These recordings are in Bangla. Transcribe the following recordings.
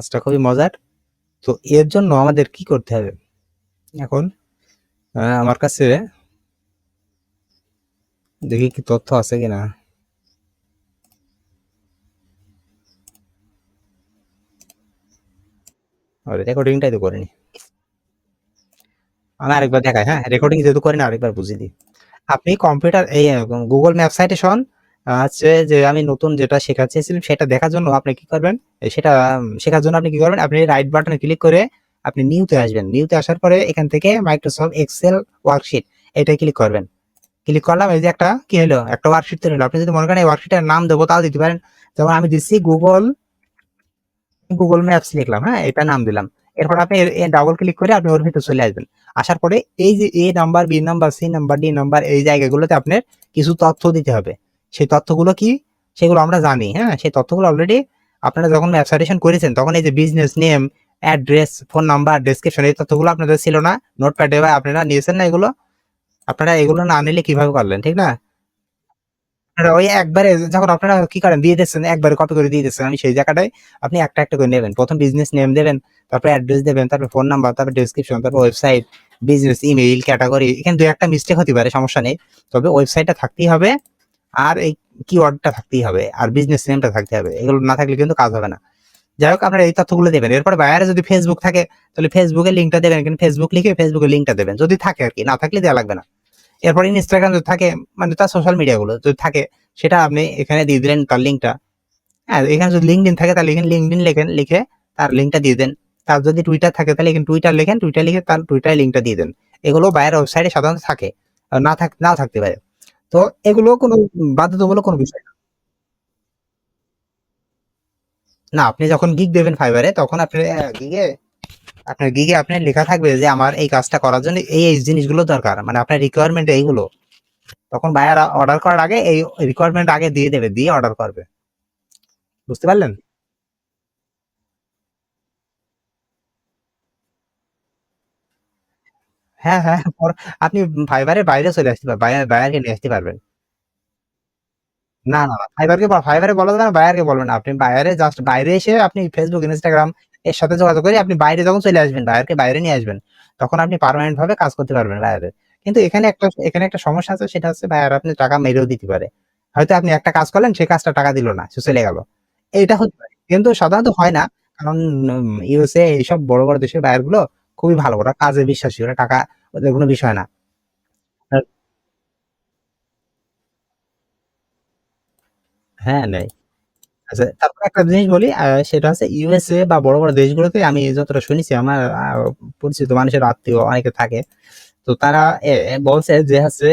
কাজটা খুবই মজার। তো এর জন্য আমাদের কি করতে হবে? এখন আমার কাছে দেখি কি তথ্য আছে কিনা। রেকর্ডিংটাই তো করিনি। আমি আরেকবার দেখাই হ্যাঁ রেকর্ডিং যেহেতু করি না আরেকবার বুঝিয়ে দিই। আপনি কম্পিউটার এই গুগল ম্যাপ সাইটে শোন হচ্ছে যে আমি নতুন যেটা শেখাতে চেয়েছিলাম সেটা দেখার জন্য আপনি কি করবেন? সেটা শেখার জন্য আপনি কি করবেন? আপনি রাইট বাটনে ক্লিক করে আপনি নিউতে আসবেন। নিউতে আসার পরে এখান থেকে মাইক্রোসফট এক্সেল ওয়ার্কশিট এটাই ক্লিক করবেন। ক্লিক করলাম, এই যে একটা কি হলো? একটা ওয়ার্কশিট তৈরি হলো। আপনি যদি মনে করেন এই ওয়ার্কশিটের নাম দেবো, তাও দিতে পারেন। যেমন আমি দিচ্ছি গুগল গুগল ম্যাপস লিখলাম হ্যাঁ? এটা নাম দিলাম। এরপর আপনি ডাবল ক্লিক করে আপনি ওর ভিতরে চলে আসবেন। আসার পরে এই যে A number B number C number D number এই জায়গাগুলোতে আপনার কিছু তথ্য দিতে হবে। সেই তথ্যগুলো কি? সেগুলো আমরা জানি হ্যাঁ? সেই তথ্যগুলো অলরেডি আপনারা যখন ওয়েবসাইটেশন করেছেন, তখন এই যে business name address phone number description এই তথ্যগুলো আপনাদের ছিল না। নোটপ্যাডে বা আপনারা নিয়েছেন না এগুলো? আপনারা এগুলো না নিলে কীভাবে করলেন, ঠিক না? আপনারা ওই একবারে যখন আপনারা কি করেন, দিয়ে দিচ্ছেন, একবারে কপি করে দিয়ে দিচ্ছেন, আমি সেই জায়গাটায় আপনি একটা একটা করে নেবেন। প্রথম বিজনেস নেম দেবেন, তারপর অ্যাড্রেস দেবেন, তারপর ফোন নাম্বার তারপর ডেসক্রিপশন তারপর ওয়েবসাইট বিজনেস ইমেইল ক্যাটাগরি এখানে দু একটা মিস্টেক হতে পারে, সমস্যা নেই। তবে ওয়েবসাইটটা থাকতেই হবে। আর এই কিওয়ার্ডটা থাকতেই হবে, আর বিজনেস নেমটা থাকতে হবে, এগুলো না থাকলে কিন্তু কাজ হবে না। যাই হোক, আপনারা এই তথ্যগুলো দেবেন। এরপর বাইরে যদি ফেসবুক থাকে, তাহলে ফেসবুকের লিঙ্কটা দেবেন, কিন্তু ফেসবুক লিখে ফেসবুকের লিঙ্কটা দেবেন। যদি থাকে আর কি, না থাকলে দেওয়া লাগবে না। এরপর ইনস্টাগ্রাম যদি থাকে মানে তার সোশ্যাল মিডিয়াগুলো যদি থাকে, সেটা আপনি এখানে দিয়ে দিলেন তার লিঙ্কটা হ্যাঁ এখানে যদি লিঙ্কডিন থাকে, তাহলে এখানে লিঙ্কডিন লেখেন, লিখে তার লিঙ্কটা দিয়ে দেন। তার যদি টুইটার থাকে, তাহলে এখানে টুইটার লেখেন টুইটার লিখে তার টুইটার লিঙ্কটা দিয়ে দেন। এগুলো বাইরের ওয়েবসাইটে সাধারণত থাকে। না থাক, না থাকতে পারে। তো এগুলো কোনো বাধ্যতামূলক কোনো বিষয় না। না, আপনি যখন গিগ দেবেন ফাইবারে তখন আপনি গিগে আপনার গিগে আপনার লেখা থাকবে যে আমার এই কাজটা করার জন্য এই এই জিনিসগুলো দরকার। মানে আপনার রিকোয়ারমেন্ট এইগুলো। তখন বায়ার অর্ডার করার আগে এই রিকোয়ারমেন্ট আগে দিয়ে দেবে, দিয়ে অর্ডার করবে। বুঝতে পারলেন? হ্যাঁ হ্যাঁ পর- আপনি ফাইবারের বাইরে চলে আসতে পারবেন বায়ারকে নিয়ে আসতে পারবেন। না না ফাইবারকে ফাইবারে বলা যাবে না, বায়ারকে বলবেন আপনি বায়ারে জাস্ট বাইরে এসে আপনি ফেসবুক ইনস্টাগ্রাম এর সাথে যোগাযোগ করে আপনি বাইরে যখন চলে আসবেন, বায়ারকে বাইরে নিয়ে আসবেন, তখন আপনি পার্মানেন্ট ভাবে কাজ করতে পারবেন বাইরে কিন্তু এখানে একটা এখানে একটা সমস্যা আছে, সেটা হচ্ছে বায়ার আপনি টাকা মেরেও দিতে পারে। হয়তো আপনি একটা কাজ করলেন সেই কাজটা টাকা দিল না, সে চলে গেল। এটা হতে পারে। কিন্তু সাধারণত হয় না, কারণ ইউএসএ এইসব বড় বড় দেশের বায়ারগুলো খুবই ভালো, ওরা কাজে বিশ্বাসী, ওরা টাকা ওদের কোনো বিষয় না। হ্যাঁ নেই। আচ্ছা তারপর একটা জিনিস বলি সেটা হচ্ছে ইউএসএ বা বড় বড় দেশগুলোতে আমি যতটা শুনেছি, আমার পরিচিত মানুষের আত্মীয় অনেকে থাকে, তো তারা বলছে যে হচ্ছে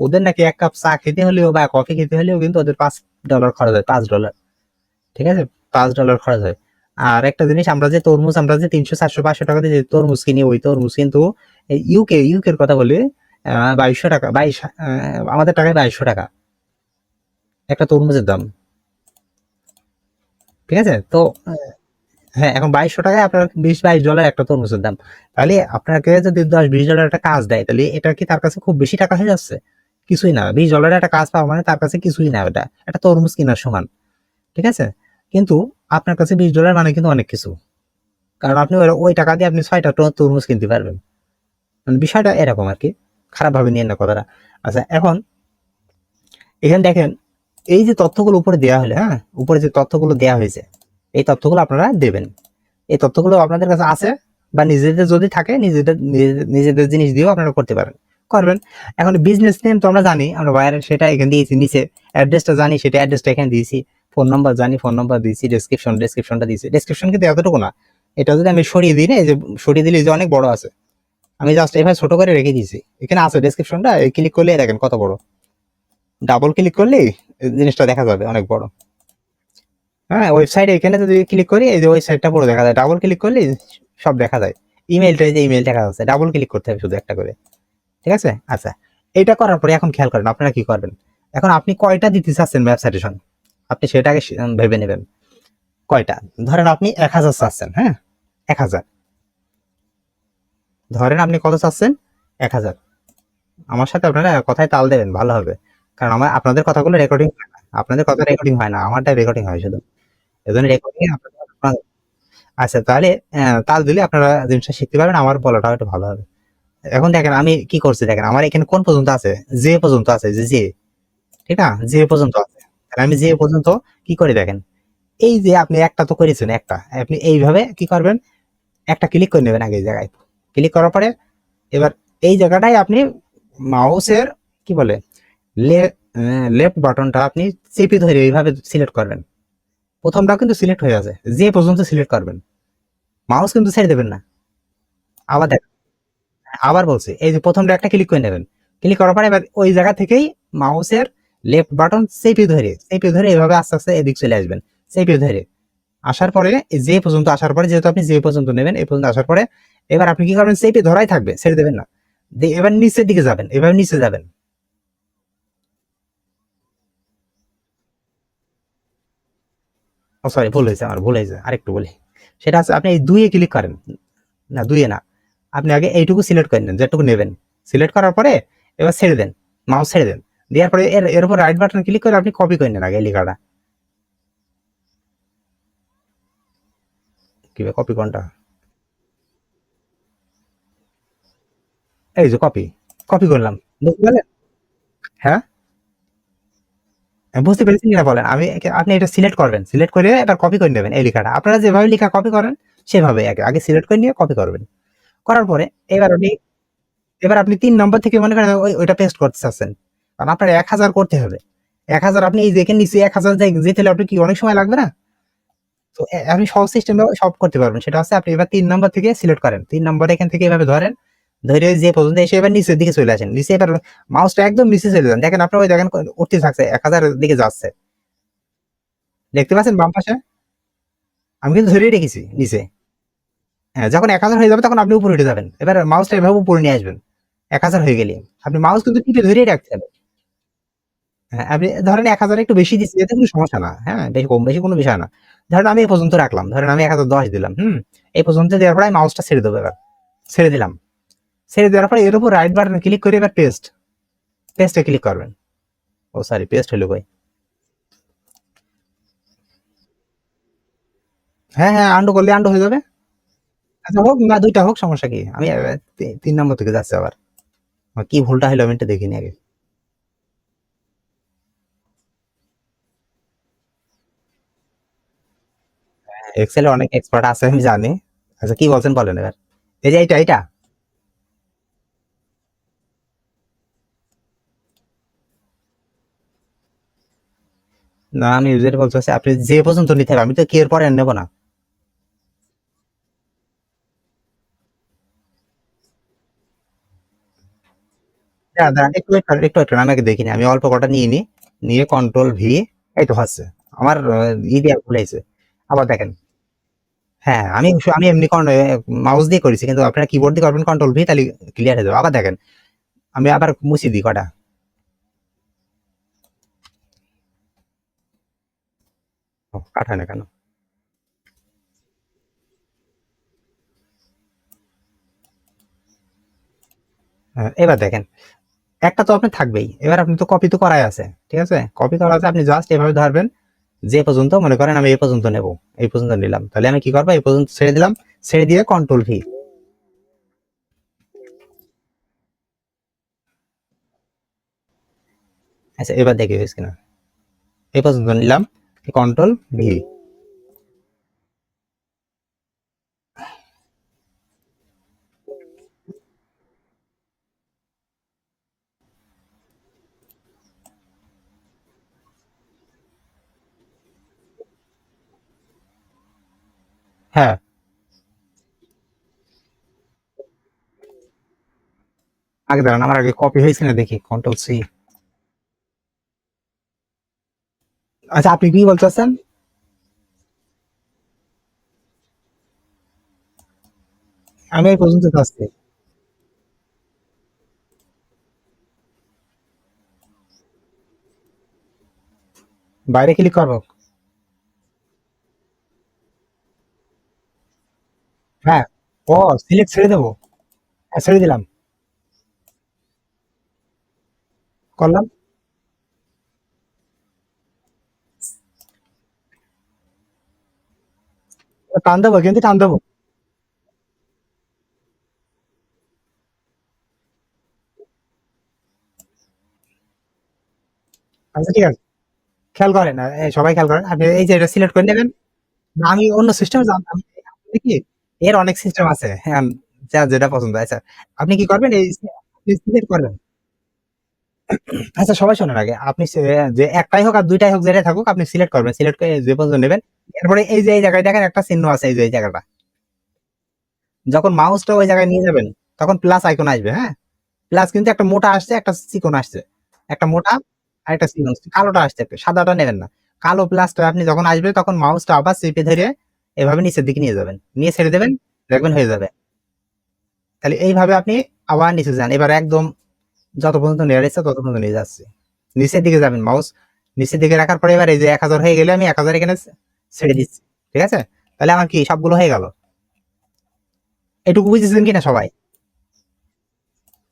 ওদের নাকি এক কাপ চা খেতে হলেও বা কফি খেতে হলেও কিন্তু ওদের পাঁচ ডলার খরচ হয়, পাঁচ ডলার ঠিক আছে? পাঁচ ডলার খরচ হয়। আর একটা জিনিস, আমরা যে তরমুজ, আমরা যে তিনশো, চারশো, পাঁচশো টাকা দিয়ে তরমুজ কিনি, ওই তরমুজ কিন্তু ইউকে ইউকের কথা বলি বাইশশো টাকা, বাইশ আমাদের টাকায় বাইশশো টাকা। একটা তরমুজের দাম। ঠিক আছে? তো হ্যাঁ এখন বাইশশো টাকায় আপনার বিশ, বাইশ ডলার একটা তরমুজের দাম। তাহলে আপনাকে যদি দশ, বিশ ডলার একটা কাজ দেয়, তাহলে এটা কি তার কাছে খুব বেশি টাকা হয়ে যাচ্ছে? কিছুই না। বিশ ডলারের একটা কাজ পাওয়া মানে তার কাছে কিছুই না ওটা। একটা তরমুজ কেনার সমান। ঠিক আছে? কিন্তু আপনার কাছে বিশ ডলার মানে কিন্তু অনেক কিছু। কারণ আপনি ওই- টাকা দিয়ে আপনি ছয়টা তরমুজ কিনতে পারবেন। মানে বিষয়টা এরকম আর কি। খারাপ ভাবে নিয়ে না কথাটা। আচ্ছা এখন এখানে দেখেন, এই যে তথ্যগুলো উপরে দেওয়া হলে হ্যাঁ উপরে যে তথ্যগুলো দেওয়া হয়েছে, এই তথ্যগুলো আপনারা দেবেন। এই তথ্যগুলো আপনাদের কাছে আছে বা নিজেদের যদি থাকে, নিজেদের- নিজেদের জিনিস দিয়েও আপনারা করতে পারেন। করবেন। এখন বিজনেস নেম তো আমরা জানি, আমরা বাইরে সেটা এখানে দিয়েছি, নিচে অ্যাড্রেসটা জানি, সেটা অ্যাড্রেসটা এখানে দিয়েছি। ফোন নাম্বার জানি, ফোন নাম্বার দিয়েছি ডেসক্রিপশন ডেসক্রিপশনটা দিয়েছি। ডেসক্রিপশন কিন্তু এতটুকু না। এটা যদি আমি সরিয়ে দিই না, এই যে সরিয়ে দিলে যে অনেক বড় আছে। আমি জাস্ট এভাবে ছোট করে রেখে দিয়েছি। এখানে আছে ডেসক্রিপশনটা ক্লিক করলে দেখেন কত বড়। ডাবল ক্লিক করলেই জিনিসটা দেখা যাবে অনেক বড়। হ্যাঁ ওয়েবসাইট এখানে যদি ক্লিক করি, এই যে ওয়েবসাইটটা পুরো দেখা যায়। ডাবল ক্লিক করলে সব দেখা যায়। ইমেলটা যে ইমেল দেখা যাচ্ছে। ডাবল ক্লিক করতে হবে শুধু একটা করে। ঠিক আছে? আচ্ছা। এটা করার পরে এখন খেয়াল করেন, আপনারা কি করবেন? এখন আপনি কয়টা দিতে চাচ্ছেন ওয়েবসাইটেশন আপনি সেটাকে ভেবে নেবেন। কয়টা? ধরেন আপনি এক হাজার চাচ্ছেন হ্যাঁ? এক হাজার। ধরেন আপনি কত চাচ্ছেন? এক হাজার। আমার সাথে আপনারা কথায় তাল দেবেন, ভালো হবে। কারণ আমার আপনাদের কথাগুলো রেকর্ডিং হয় না। আপনাদের কথা রেকর্ডিং হয় না। আমারটা রেকর্ডিং হয় শুধু। এজন্য রেকর্ডিং আচ্ছা তাহলে তাল দিলে আপনারা জিনিসটা শিখতে পারবেন। আমার বলাটাও একটু ভালো হবে। এখন দেখেন, আমি কি করছি দেখেন, আমার এখানে কোন পর্যন্ত আছে? যে পর্যন্ত আছে, যে যে। ঠিক না? যে পর্যন্ত আছে। আমি যে পর্যন্ত কি করে দেখেন, এই যে আপনি একটা তো করেছেন একটা, আপনি এইভাবে কি করবেন, একটা ক্লিক করে নেবেন আগে জায়গায়। ক্লিক করার পরে এবার এই জায়গাটায় আপনি মাউসের কি বলে লেফট বাটনটা আপনি চেপে ধরে এইভাবে সিলেক্ট করবেন। প্রথমটা কিন্তু সিলেক্ট হয়ে আছে, যে পর্যন্ত সিলেক্ট করবেন। মাউস কিন্তু ছেড়ে দেবেন না। আবার দেখ, আবার বলছি, এই যে প্রথমটা একটা ক্লিক করে নেবেন। ক্লিক করার পরে এবার ওই জায়গা থেকেই মাউসের লেফট বাটন চেপে ধরে চেপে ধরে এভাবে আস্তে আস্তে এদিক চলে আসবেন। চেপে ধরে। আসার পরে যে পর্যন্ত আসার পরে যেহেতু আপনি যে পর্যন্ত নেবেন এই পর্যন্ত আসার পরে এবার আপনি কি করবেন? চেপে ধরাই থাকবে, ছেড়ে দেবেন না। এবার নিচের দিকে যাবেন, এভাবে নিচে যাবেন। সরি ভুল হয়েছে আমার, ভুল হয়েছে, আরেকটু বলি। সেটা আছে আপনি এই দুইয়ে ক্লিক করেন। না, দুইয়ে না। আপনি আগে এইটুকু সিলেক্ট করে নেন, যেটুকু নেবেন। সিলেক্ট করার পরে এবার ছেড়ে দেন মাউস ছেড়ে দেন। দেওয়ার পরে এর এর উপর রাইট বাটন ক্লিক করে আপনি কপি করে নেন আগে লেখাটা। কীভাবে কপি কোনটা? এই যে কপি কপি করলাম। বুঝতে পারলেন? হ্যাঁ? বুঝতে পেরেছি কিনা বলেন? আমি আপনি এটা সিলেক্ট করবেন। সিলেক্ট করে এবার কপি করে নেবেন এই লেখাটা। আপনারা যেভাবে লেখা কপি করেন, সেভাবে আগে আগে সিলেক্ট করে নিয়ে কপি করবেন। করার পরে এবার আপনি এবার আপনি তিন নম্বর থেকে মনে করেন ওইটা পেস্ট করতে চাচ্ছেন। কারণ আপনার এক হাজার করতে হবে। এক হাজার আপনি এই এখানে নিচে এক হাজার যেতে হলে আপনি কি অনেক সময় লাগবে না? তো আপনি সহজ সিস্টেমে সব করতে পারবেন। সেটা হচ্ছে আপনি এবার তিন নম্বর থেকে সিলেক্ট করেন। তিন নম্বর এখান থেকে এভাবে ধরেন, ধরে যে পর্যন্ত এসে এবার নিচের দিকে চলে আসেন। নিচে এবার মাউসটা একদম নিচে চলে যান। দেখেন আপনার ওই দেখেন উঠতে থাকছে, এক হাজারের দিকে যাচ্ছে। দেখতে পাচ্ছেন বাম পাশে? আমি কিন্তু ধরেই রেখেছি নিচে। হ্যাঁ যখন এক হাজার হয়ে যাবে তখন আপনি উপরে উঠে যাবেন। এবার মাউসটা এভাবে উপরে নিয়ে আসবেন। এক হাজার হয়ে গেলে। আপনি মাউস কিন্তু টিপে ধরেই রাখতে হবে। হ্যাঁ আপনি ধরেন এক হাজার একটু বেশি দিচ্ছি এতে কোনো সমস্যা না। হ্যাঁ বেশি কম, বেশি কোনো বিষয় না। ধরেন আমি এই পর্যন্ত রাখলাম, ধরেন আমি এক হাজার দশ দিলাম, হুম? এই পর্যন্ত দেওয়ার পরে আমি মাউসটা ছেড়ে দেবো এবার, ছেড়ে দিলাম। ছেড়ে দেওয়ার পরে এর উপর রাইট বাটন ক্লিক করে এবার পেস্ট পেস্টে ক্লিক করবেন। ও সরি পেস্ট হলো কই? হ্যাঁ হ্যাঁ আন্ডু করলে আন্ডু হয়ে যাবে। আচ্ছা হোক, না, দুইটা হোক, সমস্যা কি? আমি তিন নম্বর থেকে যাচ্ছি আবার। কি ভুলটা হলো আমি এটা দেখিনি আগে। এক্সেলে অনেক এক্সপার্ট আছে আমি জানি। আচ্ছা কি বলছেন বলেন এবার। এই যে এইটা এইটা। না আমি বলতে চাচ্ছি, আপনি যে পর্যন্ত নিতে হবে আমি তো কি এর পরে নেব না। একটু আমি দেখিনি আমি অল্প কটা নিয়ে নি। নিয়ে কন্ট্রোল ভি এই তো হচ্ছে। আমার ই দিয়ে ভুল হয়েছে। আবার দেখেন। হ্যাঁ আমি আমি এমনি মাউস দিয়ে করেছি কিন্তু আপনারা কিবোর্ড দিয়ে করবেন কন্ট্রোল ভি তাহলে ক্লিয়ার হয়ে যাবে। আবার দেখেন আমি আবার মুছি দিই কটা। কাটা না কেন? হ্যাঁ, এবার দেখেন একটা তো আপনি থাকবেই এবার আপনি তো কপি তো করাই আছে ঠিক আছে? কপি করা আছে আপনি জাস্ট এভাবে ধরবেন যে পর্যন্ত মনে করেন আমি এই পর্যন্ত নেব, এই পর্যন্ত নিলাম। তাহলে আমি কি করব? এই পর্যন্ত ছেড়ে দিলাম। ছেড়ে দিয়ে কন্ট্রোল ভি আচ্ছা এবার দেখি হয়েছে কিনা। এই পর্যন্ত নিলাম। কন্ট্রোল ভি হ্যাঁ। আগে দাঁড়ান, আমার আগে কপি হয়েছে না দেখি কন্ট্রোল সি আচ্ছা আপনি কি বলতে চাচ্ছেন আমি এই পর্যন্ত যাচ্ছি। বাইরে ক্লিক করব? হ্যাঁ ও সিলেক্ট ছেড়ে দেবো। হ্যাঁ ছেড়ে দিলাম। করলাম। টান দেবো, কিন্তু টান দেবো। আচ্ছা ঠিক আছে। খেয়াল করেন সবাই খেয়াল করেন। আপনি এই যে এটা সিলেক্ট করে নেবেন আমি অন্য সিস্টেম জানতাম কি এর অনেক সিস্টেম আছে। হ্যাঁ যা যেটা পছন্দ। আচ্ছা আপনি কি করবেন? এই সিলেক্ট করবেন। আচ্ছা সবাই শোনার আগে, আপনি যে একটাই হোক আর দুইটাই হোক, যেটাই থাকুক, আপনি সিলেক্ট করবেন। সিলেক্ট করে যে পর্যন্ত নেবেন। এরপরে এই যে, এই জায়গায় দেখেন একটা চিহ্ন আছে, এই যে, এই জায়গাটা। যখন মাউসটা ওই জায়গায় নিয়ে যাবেন, তখন প্লাস আইকন আসবে হ্যাঁ? প্লাস কিন্তু একটা মোটা আসছে, একটা চিকন আসছে। একটা মোটা আর একটা চিকন। কালোটা আসছে সাদাটা নেবেন না। কালো প্লাসটা আপনি যখন আসবে, তখন মাউসটা আবার চেপে ধরে এভাবে নিচের দিকে নিয়ে যাবেন। নিয়ে ছেড়ে দেবেন, দেখবেন হয়ে যাবে। তাহলে এইভাবে আপনি আবার নিচে যান। এবার একদম যত পর্যন্ত নিয়ে যাচ্ছে তত পর্যন্ত নিয়ে যাচ্ছে। নিচের দিকে যাবেন মাউস নিচের দিকে রাখার পরে এবার এই যে এক হাজার হয়ে গেলে আমি এক হাজার এখানে ছেড়ে দিচ্ছি। ঠিক আছে? তাহলে আমার কি সবগুলো হয়ে গেল? এটুকু বুঝেছেন কিনা সবাই?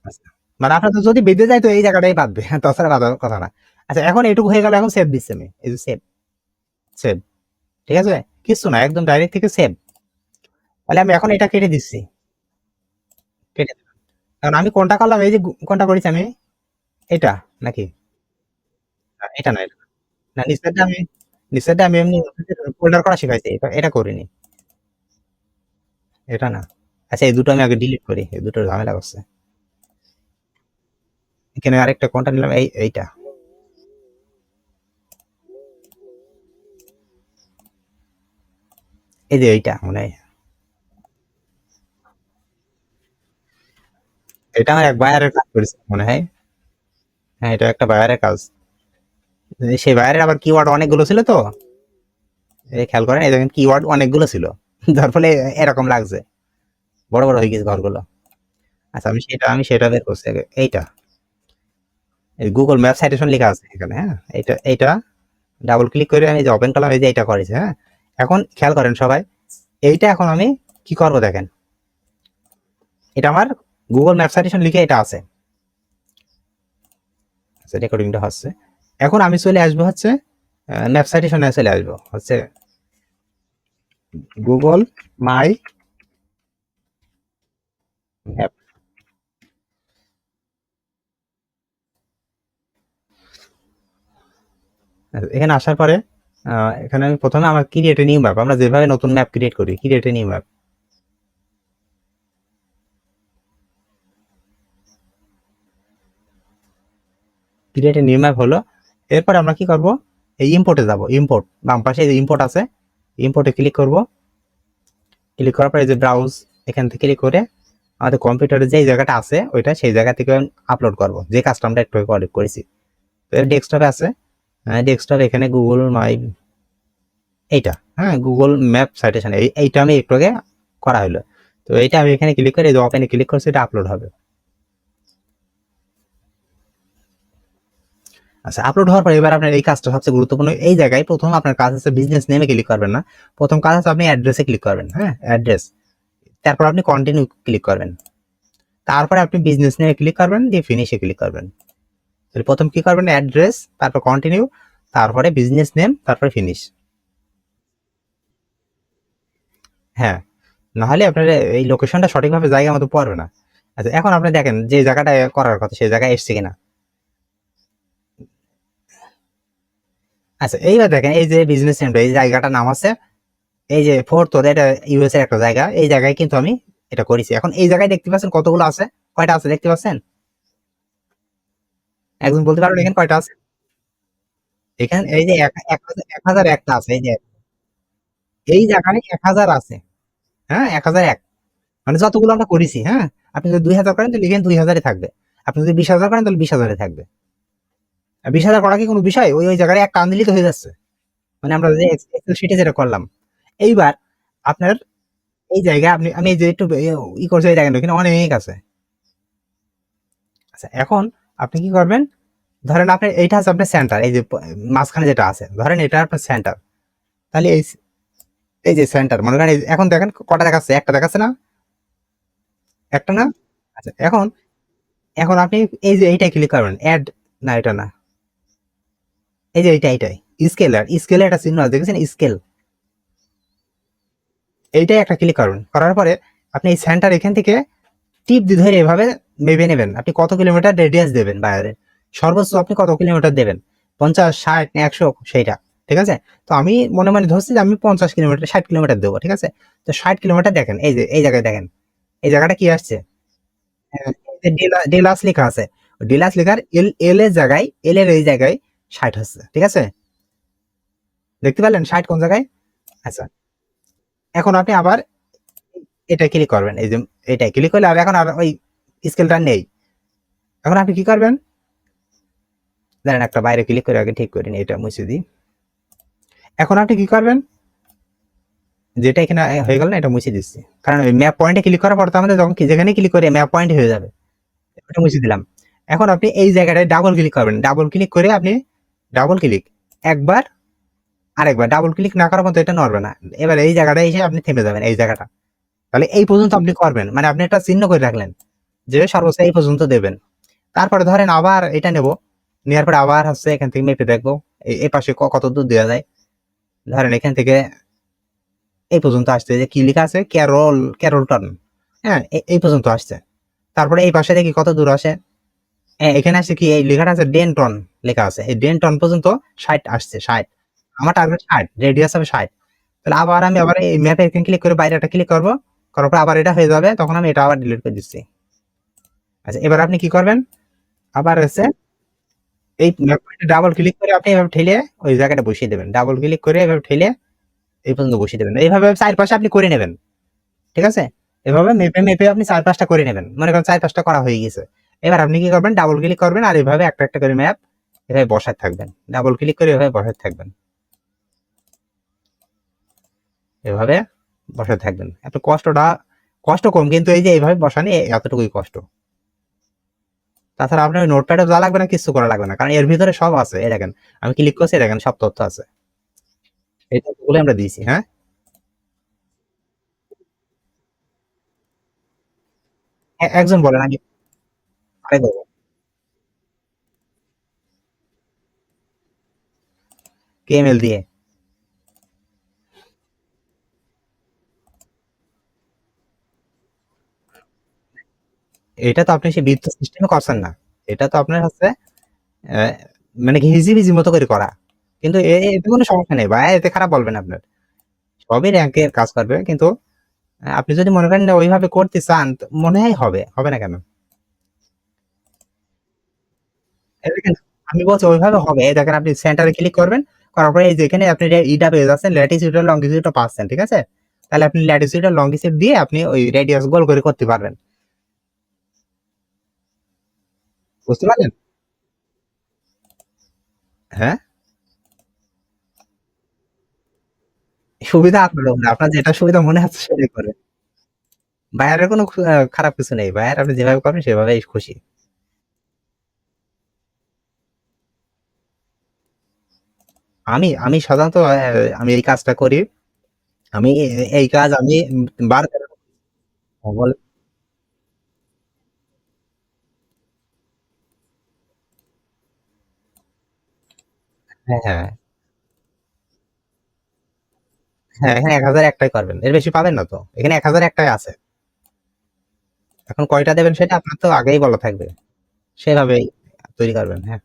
আচ্ছা। মানে আপনার তো যদি বেঁধে যায় তো এই জায়গাটাই বাঁধবে। তাছাড়া বাঁধার কথা না। আচ্ছা এখন এটুকু হয়ে গেল, এখন সেভ দিচ্ছে আমি। এই যে সেভ সেভ ঠিক আছে? কিছু না, একদম ডাইরেক্ট থেকে সেভ তাহলে আমি এখন এটা কেটে দিচ্ছি। কেটে। কারণ আমি কোনটা করলাম, এই যে কোনটা করেছি আমি? এটা নাকি? এটা না এটা। না। নিচেরটা আমি নিচেরটা আমি এমনি ফোল্ডার করা শিখাইছি, এটা এটা করিনি। এটা না। আচ্ছা এই দুটো আমি আগে ডিলিট করি, এই দুটো ঝামেলা করছে। এখানে আরেকটা কোনটা নিলাম, এই, এইটা। এই যে এইটা মনে এটা আমার এক বায়ারের কাজ করেছে মনে হয়। হ্যাঁ এটা একটা বায়ারের কাজ। সেই বায়ারের আবার কিওয়ার্ড অনেকগুলো ছিল তো। খেয়াল করেন, এই দেখেন কিওয়ার্ড অনেকগুলো ছিল। যার ফলে এরকম লাগছে। বড় বড় হয়ে গেছে ঘরগুলো। আচ্ছা আমি সেটা আমি সেটা বের করছি এইটা। এই গুগল ম্যাপ সাইটেশন লেখা আছে এখানে হ্যাঁ। এইটা এইটা ডাবল ক্লিক করে আমি যে ওপেন করলাম এই যে এইটা করেছে হ্যাঁ। এখন খেয়াল করেন সবাই এইটা এখন আমি কি করব দেখেন। এটা আমার গুগল ম্যাপ সাইটেশন লিখে এটা আছে। আচ্ছা রেকর্ডিংটা হচ্ছে। এখন আমি চলে আসব হচ্ছে ম্যাপ চলে আসব। হচ্ছে গুগল মাই আচ্ছা, এখানে আসার পরে এখানে আমি প্রথমে আমার ক্রিয়েট নিউ ম্যাপ আমরা যেভাবে নতুন ম্যাপ ক্রিয়েট করি create new map create new map হলো, এরপর আমরা কি করব? এই ইম্পোর্টে যাব ইম্পোর্ট বাম পাশে যে ইম্পোর্ট আছে ইম্পোর্টে ক্লিক করব। ক্লিক করার পরে এই যে ব্রাউজ এখান থেকে ক্লিক করে আমাদের কম্পিউটারে যে জায়গাটা আছে, ওইটা সেই জায়গা থেকে আপলোড করব, যে কাজটা আমরা একটু করেছি। তো ডেস্কটপে আছে। ডেস্কটপ এখানে গুগল মাই এইটা হ্যাঁ গুগল ম্যাপ সাইটেশন এই, এইটা আমি একটু আগে করা হলো তো এইটা আমি এখানে ক্লিক করে ওপেনে ক্লিক করছি, এটা আপলোড হবে। আচ্ছা আপলোড হওয়ার পর এবার আপনার এই কাজটা সবচেয়ে গুরুত্বপূর্ণ, এই জায়গায় প্রথম আপনার কাজ হচ্ছে বিজনেস নেমে ক্লিক করবেন না। প্রথম কাজ হচ্ছে আপনি অ্যাড্রেসে ক্লিক করবেন হ্যাঁ অ্যাড্রেস তারপর আপনি কন্টিনিউ ক্লিক করবেন। তারপরে আপনি বিজনেস নেমে ক্লিক করবেন, দিয়ে ফিনিশে ক্লিক করবেন। তাহলে প্রথম কি করবেন? অ্যাড্রেস তারপর কন্টিনিউ তারপরে বিজনেস নেম তারপরে ফিনিশ হ্যাঁ নাহলে আপনার এই লোকেশনটা সঠিকভাবে জায়গা মতো পড়বে না। আচ্ছা এখন আপনি দেখেন যে জায়গাটা করার কথা, সেই জায়গায় এসছে কিনা। আচ্ছা এইবার দেখেন, এই যে বিজনেস সেন্টার এই জায়গাটার নাম আছে। এই যে ফোর্থ এটা ইউএস এর একটা জায়গা। এই জায়গায় কিন্তু আমি এটা করেছি। এখন এই জায়গায় দেখতে পাচ্ছেন কতগুলো আছে? কয়টা আছে দেখতে পাচ্ছেন? একজন বলতে পারবেন এখানে কয়টা আছে? এখানে এই যে এক- হাজার- একটা আছে, এই যে। এই জায়গায় এক হাজার আছে হ্যাঁ এক হাজার এক। মানে যতগুলো আমরা করেছি হ্যাঁ আপনি যদি দুই হাজার করেন তাহলে এখানে দুই হাজারে থাকবে। আপনি যদি বিশ হাজার করেন তাহলে বিশ হাজারে থাকবে। বিশ হাজার করা কি কোনো বিষয়? ওই ওই জায়গায় এক কান দিলেই তো হয়ে যাচ্ছে। মানে আমরা যে এক্সেল শিটে যেটা করলাম। এইবার আপনার এই জায়গায় আপনি, আমি যে একটু ই করছি, এই দেখেন, এখানে অনেক আছে। আচ্ছা এখন আপনি কি করবেন? ধরেন আপনি, এইটা আছে আপনার সেন্টার এই যে মাঝখানে যেটা আছে, ধরেন এটা আপনার সেন্টার তাহলে এই এই যে সেন্টার মনে করেন এখন দেখেন কটা দেখাচ্ছে? একটা দেখাচ্ছে না? একটা না? আচ্ছা এখন এখন আপনি এই যে এইটাই ক্লিক করবেন অ্যাড না, এটা না। এই যে এইটা এইটাই স্কেলার স্কেলে একটা চিহ্ন আছে, দেখেছেন? স্কেল এইটাই একটা ক্লিক করবেন, করার পরে আপনি এই সেন্টার এখান থেকে টিপ দিয়ে ধরে এভাবে ভেবে নেবেন। আপনি কত কিলোমিটার রেডিয়াস দেবেন বাইরে? সর্বোচ্চ আপনি কত কিলোমিটার দেবেন? পঞ্চাশ ষাট একশো সেইটা ঠিক আছে? তো আমি মনে মনে ধরছি যে আমি পঞ্চাশ কিলোমিটার ষাট কিলোমিটার দেবো ঠিক আছে? তো ষাট কিলোমিটার দেখেন এই যে এই জায়গায় দেখেন এই জায়গাটা কি আসছে? হ্যাঁ, ডিলাস লেখা আছে। ডিলাস লেখার এল এল এর জায়গায় এল এর এই জায়গায় ষাট হচ্ছে ঠিক আছে? দেখতে পেলেন ষাট কোন জায়গায়? আচ্ছা এখন আপনি আবার এটা ক্লিক করবেন এই যে এটা ক্লিক করলে আর এখন আর ওই স্কেলটা নেই। এখন আপনি কি করবেন? দাঁড়ান একটা বাইরে ক্লিক করে আগে ঠিক করে নিই এটা মুছে দিই। এখন আপনি কি করবেন? যেটা এখানে হয়ে গেল না, এটা মুছে দিচ্ছি। কারণ ওই ম্যাপ পয়েন্টে ক্লিক করার পর তো আমাদের যখন যেখানে ক্লিক করে ম্যাপ পয়েন্ট হয়ে যাবে এটা মুছে দিলাম। এখন আপনি এই জায়গাটায় ডাবল ক্লিক করবেন। ডাবল ক্লিক করে আপনি ডাবল ক্লিক একবার আরেকবার ডাবল ক্লিক না করার মতো এটা নড়বে না। এবার এই জায়গাটায় এসে আপনি থেমে যাবেন, এই জায়গাটা। তাহলে এই পর্যন্ত আপনি করবেন। মানে আপনি একটা চিহ্ন করে রাখলেন। যে সর্বোচ্চ এই পর্যন্ত দেবেন। তারপরে ধরেন আবার এটা নেব। নেওয়ার পরে আবার হচ্ছে এখান থেকে মেপে দেখব। এই- পাশে কত দূর দেওয়া যায়। ধরেন এখান থেকে এই পর্যন্ত আসছে যে কি লেখা আছে? ক্যারল ক্যারলটন হ্যাঁ এই পর্যন্ত আসছে। তারপরে এই পাশে দেখি কত দূর আসে। হ্যাঁ, এখানে আছে কি? এই লেখাটা আছে ডেনটন লেখা আছে। এই ডেনটন পর্যন্ত ষাট আসছে ষাট। আমার টার্গেট ষাট রেডিয়াস হবে ষাট। তাহলে আবার আমি আবার এই ম্যাপে এখানে ক্লিক করে বাইরে একটা ক্লিক করব। করার পর আবার এটা হয়ে যাবে। তখন আমি এটা আবার ডিলিট করে দিচ্ছি। আচ্ছা এবার আপনি কি করবেন? আবার হচ্ছে এই ডাবল ক্লিক করে আপনি এভাবে ঠেলে ওই জায়গাটা বসিয়ে দেবেন। ডাবল ক্লিক করে এভাবে ঠেলে এই পর্যন্ত বসিয়ে দেবেন। এইভাবে চারপাশে আপনি করে নেবেন। ঠিক আছে? এভাবে মেপে মেপে আপনি চার পাঁচটা করে নেবেন। মনে করেন চার পাঁচটা করা হয়ে গেছে। এবার আপনি কি করবেন? ডাবল ক্লিক করবেন আর এভাবে একটা একটা করে ম্যাপ এভাবে বসাতে থাকবেন। ডাবল ক্লিক করে এভাবে বসাতে থাকবেন। এভাবে বসাতে থাকবেন। এত কষ্টটা, কষ্ট কম, কিন্তু এই যে এইভাবে বসানি এতটুকুই কষ্ট। তাছাড়া আপনার নোটপ্যাডে যা লাগবে না কিছু করা লাগবে না। কারণ এর ভিতরে সব আছে, এই দেখেন, আমি ক্লিক করছি দেখেন, সব তথ্য আছে। এই তথ্যগুলো আমরা দিয়েছি হ্যাঁ? একজন বলেন আমি কেএমএল দিয়ে? এটা তো আপনি সেই বৃত্ত সিস্টেমে করছেন না। এটা তো আপনার হচ্ছে মানে হিজি বিজি মতো করে করা। কিন্তু এতে কোনো সমস্যা নেই। ভাই এতে খারাপ বলবেন আপনার। সবই র্যাঙ্কের কাজ করবে। কিন্তু আপনি যদি মনে করেন ওইভাবে করতে চান মনে হয় হবে। হবে না কেন? আমি বলছি ওইভাবে হবে। দেখেন, আপনি সেন্টারে ক্লিক করবেন। করার পরে এই যেখানে আপনি ইটা পেয়ে যাচ্ছেন ল্যাটিচিউড আর লঙ্গিচিউডটা পাচ্ছেন, ঠিক আছে? তাহলে আপনি ল্যাটিচিউড আর লঙ্গিচিউড দিয়ে আপনি ওই রেডিয়াস গোল করে করতে পারবেন। বুঝতে পারলেন? হ্যাঁ? সুবিধা আপনার উপরে। আপনার যেটা সুবিধা মনে হচ্ছে সেটাই করবেন বাইরের কোনো খারাপ কিছু নেই। বাইরে আপনি যেভাবে করবেন, সেভাবেই খুশি। আমি আমি সাধারণত আমি এই কাজটা করি। আমি এই কাজ আমি বার বল হ্যাঁ হ্যাঁ। হ্যাঁ এখানে এক হাজার একটাই করবেন এর বেশি পাবেন না তো। এখানে এক হাজার একটাই আছে। এখন কয়টা দেবেন সেটা আপনার তো আগেই বলা থাকবে। সেভাবেই তৈরি করবেন হ্যাঁ।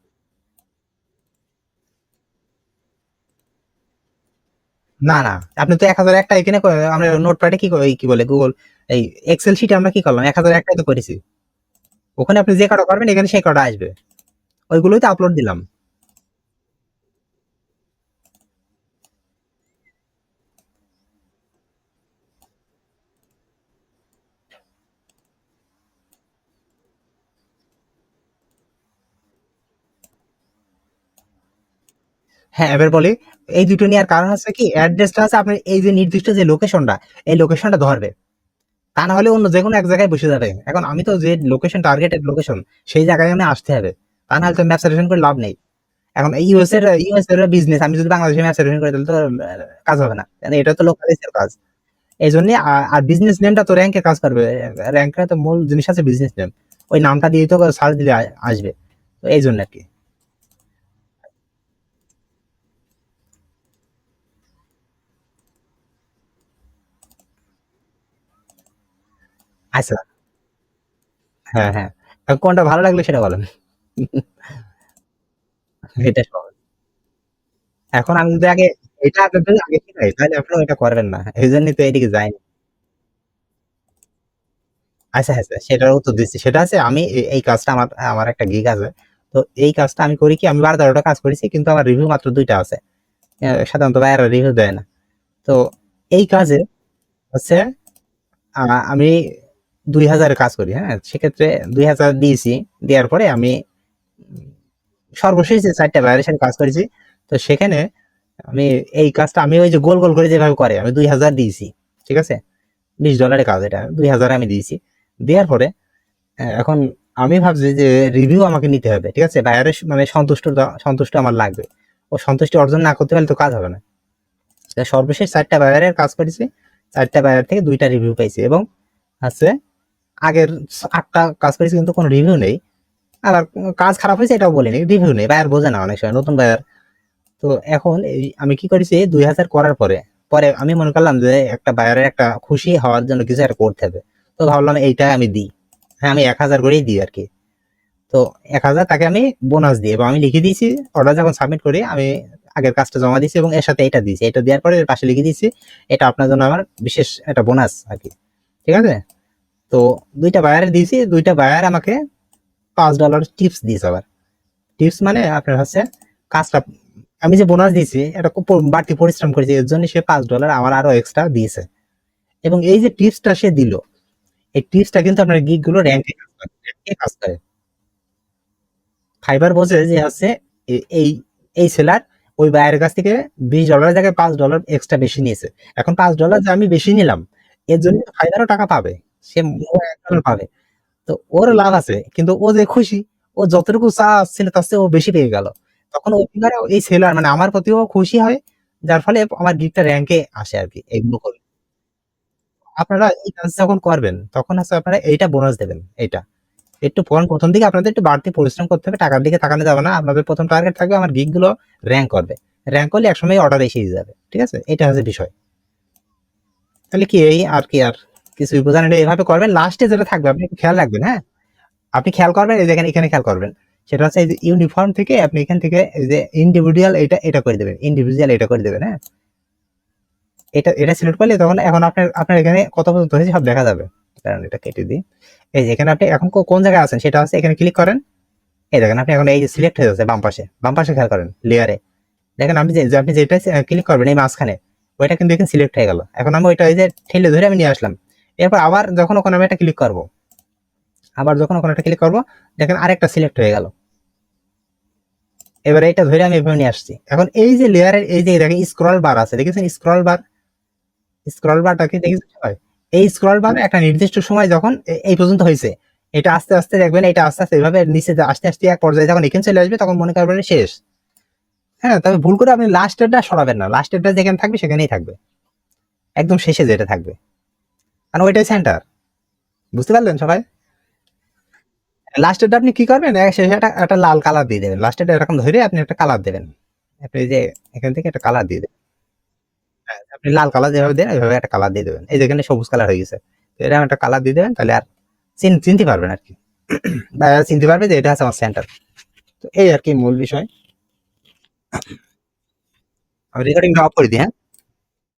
না না, আপনি তো এক হাজার একটা এখানে আমরা নোটপ্যাডে কি কি বলে গুগল এই এক্সেল শিটে আমরা কি করলাম? এক হাজার একটাই তো করেছি। ওখানে আপনি যে কটা করবেন, এখানে সেই কটা আসবে। ওইগুলোই তো আপলোড দিলাম। হ্যাঁ এবার বলি, এই দুটো নেওয়ার কারণ হচ্ছে কি? অ্যাড্রেসটা আছে আপনার এই যে নির্দিষ্ট যে লোকেশনটা এই লোকেশনটা ধরবে। তা না হলে অন্য যে কোনো এক জায়গায় বসে যাবে। এখন আমি তো যে লোকেশন টার্গেটেড লোকেশন সেই জায়গায় আমি আসতে হবে। তা না হলে তো ম্যাপ সাজেশন করে লাভ নেই। এখন ইউএস এর ইউএস এর বিজনেস আমি যদি বাংলাদেশে ম্যাপ সাজেশন করে, তাহলে তো কাজ হবে না। এটা তো লোকালিসের কাজ। এই জন্য আর বিজনেস নেমটা তো র্যাঙ্কে কাজ করবে। র্যাঙ্কের তো মূল জিনিস আছে বিজনেস নেম ওই নামটা দিয়ে তো সার্চ দিলে আসবে। তো এই জন্য আর কি। আচ্ছা। হ্যাঁ, হ্যাঁ। কোনটা ভালো লাগল সেটা বলেন। এটা। এখন আমি যদি আগে এটা আগে আগে শিখাই তাহলে আপনি ওইটা করবেন না। এইজন্যই তো এদিকে যাইনি। আচ্ছা, আচ্ছা সেটার উত্তর দিচ্ছি। সেটা হচ্ছে আমি এই কাজটা আমার আমার একটা গিগ আছে। তো এই কাজটা আমি করি কি আমি ১২-১৩ টা কাজ করেছি কিন্তু আমার রিভিউ মাত্র ২ টা আছে। সাধারণত ভাইয়ারা রিভিউ দেয় না। তো এই কাজে হচ্ছে আমি ২০০০ এ কাজ করি, হ্যাঁ? সেক্ষেত্রে ২০০০ দিয়েছি। দেওয়ার পরে আমি সর্বশেষ যে ৪ টা সাথে কাজ করেছি, তো সেখানে আমি এই কাজটা আমি ওই যে গোল, গোল করে যেভাবে করে আমি ২০০০ দিয়েছি। ঠিক আছে? বিশ ডলারের কাজ এটা। ২০০০ আমি দিয়েছি। দেওয়ার পরে এখন আমি ভাবছি যে রিভিউ আমাকে নিতে হবে। ঠিক আছে? বায়ারের মানে সন্তুষ্টতা সন্তুষ্ট আমার লাগবে। ও সন্তুষ্টি অর্জন না করতে পারলে তো কাজ হবে না। সর্বশেষ ৪ টা বায়ারের কাজ করেছি। ৪ টা বায়ার থেকে দুইটা রিভিউ পাইছি এবং আছে আগের আটটা কাজ করেছি কিন্তু কোনো রিভিউ নেই। আবার কাজ খারাপ হয়েছে এটাও বলিনি। রিভিউ নেই। বায়ার বোঝে না অনেক সময় নতুন বায়ার। তো এখন এই আমি কি করেছি ২০০০ করার পরে, পরে আমি মনে করলাম যে একটা বায়ারের একটা খুশি হওয়ার জন্য কিছু একটা করতে হবে। তো ভাবলাম এইটাই আমি দিই। হ্যাঁ, আমি ১০০০ করেই দিই আর কি তো ১০০০ তাকে আমি বোনাস দিই এবং আমি লিখে দিয়েছি অর্ডার যখন সাবমিট করি আমি আগের কাজটা জমা দিয়েছি এবং এর সাথে এটা দিয়েছি। এটা দেওয়ার পরে পাশে লিখে দিয়েছি এটা আপনার জন্য আমার বিশেষ একটা বোনাস আর কি ঠিক আছে? তো ২ টা বায়ারে দিয়েছি। দুইটা বায়ার আমাকে পাঁচ ডলার টিপস দিয়েছে আবার। টিপস মানে আপনার হচ্ছে কাজটা আমি যে বোনাস দিয়েছি এটা খুব বাড়তি পরিশ্রম করেছি। এর জন্য সে পাঁচ ডলার আমার আরও এক্সট্রা দিয়েছে। এবং এই যে টিপসটা সে দিল, এই টিপসটা কিন্তু আপনার গিগগুলো র‍্যাংকে কাজ করে ফাইবার বোঝে যে হচ্ছে এই এই সেলার ওই বায়ারের কাছ থেকে $২০ এর জায়গায় পাঁচ ডলার এক্সট্রা বেশি নিয়েছে। এখন পাঁচ ডলার যে আমি বেশি নিলাম, এর জন্য ফাইবারও টাকা পাবে। সে পাবে। তো ওরও লাভ আছে। কিন্তু ও যে খুশি, ও যতটুকু চাচ্ছিল তার চেয়ে ও বেশি পেয়ে গেল। তখন এই সেলার মানে আমার প্রতিও খুশি হয়। যার ফলে আমার গিগটা র‍্যাংকে আসে আরকি এগুলো করে। আপনারা এই কাজ যখন করবেন তখন হচ্ছে আপনারা এইটা বোনাস দেবেন, এইটা। একটু ফোন প্রথম দিকে আপনাদের একটু বাড়তি পরিশ্রম করতে হবে। টাকার দিকে তাকানো যাবে না। আপনাদের প্রথম টার্গেট থাকবে আমার গিগগুলো র‍্যাংক করবে। র্যাঙ্ক করলে একসময় অর্ডার এসেই যাবে। ঠিক আছে? এটা হচ্ছে বিষয়। তাহলে কি এই আর কি আর কিছুই বোঝার নেই। এভাবে করবেন। লাস্টে যেটা থাকবে আপনি খেয়াল রাখবেন, হ্যাঁ? আপনি খেয়াল করবেন এই দেখেন এখানে খেয়াল করবেন। সেটা হচ্ছে এই যে ইউনিফর্ম থেকে আপনি এখান থেকে যে ইন্ডিভিডুয়াল এটা, এটা করে দিবেন। ইন্ডিভিজুয়াল এটা করে দিবেন, হ্যাঁ? এটা, এটা সিলেক্ট করলে তখন এখন আপনার আপনার এখানে কত পর্যন্ত হয়েছে সব দেখা যাবে। দাঁড়ান এটা কেটে দিই। এই যে এখানে আপনি এখন কোন জায়গায় আছেন সেটা হচ্ছে এখানে ক্লিক করেন। এই দেখেন আপনি এখন এই যে সিলেক্ট হয়ে যাচ্ছে বাম পাশে। বাম পাশে খেয়াল করেন লেয়ারে। দেখেন আপনি যে যে আপনি যেটা ক্লিক করবেন এই মাঝখানে ওইটা কিন্তু এখানে সিলেক্ট হয়ে গেল। এখন আমি ওইটা এই যে ঠেলে ধরে আমি নিয়ে আসলাম। এরপর আবার যখন ওখানে আমি একটা ক্লিক করব। আবার যখন ওখানে একটা ক্লিক করব দেখেন আরেকটা সিলেক্ট হয়ে গেল। এবার এইটা ধরে আমি এভাবে নিয়ে আসছি। এখন এই যে লেয়ারের এই যে দেখেন স্ক্রল বার আছে। দেখেছেন স্ক্রল বার? স্ক্রল বারটা কি দেখেছেন? এই স্ক্রল বার একটা নির্দিষ্ট সময় যখন এই পর্যন্ত হয়েছে এটা আস্তে, আস্তে দেখবেন এটা আস্তে, আস্তে এভাবে নিচে আসতে, আসতে এক পর্যায়ে যখন এখানে চলে আসবে তখন মনে করবেন শেষ। হ্যাঁ? তবে ভুল করে আপনি লাস্টেরটা সরাবেন না। লাস্টেরটা যেখানে থাকবে সেখানেই থাকবে। একদম শেষে যেটা থাকবে। কারণ ওইটাই সেন্টার। বুঝতে পারলেন সবাই? লাস্টেরটা আপনি কি করবেন? শেষে একটা, একটা লাল কালার দিয়ে দেবেন। লাস্টেরটা এরকম ধরে আপনি একটা কালার দেবেন। আপনি যে এখান থেকে একটা কালার দিয়ে দেবেন। হ্যাঁ, আপনি লাল কালার যেভাবে দেন ওইভাবে একটা কালার দিয়ে দেবেন। এই যে এখানে সবুজ কালার হয়ে গেছে। তো এরকম একটা কালার দিয়ে দেবেন তাহলে আর চিন চিনতে পারবেন আরকি। বায়ার চিনতে পারবে যে এটা হচ্ছে আমার সেন্টার। তো এই আর কি মূল বিষয়। রেকর্ডিংটা অফ করে দিই, হ্যাঁ?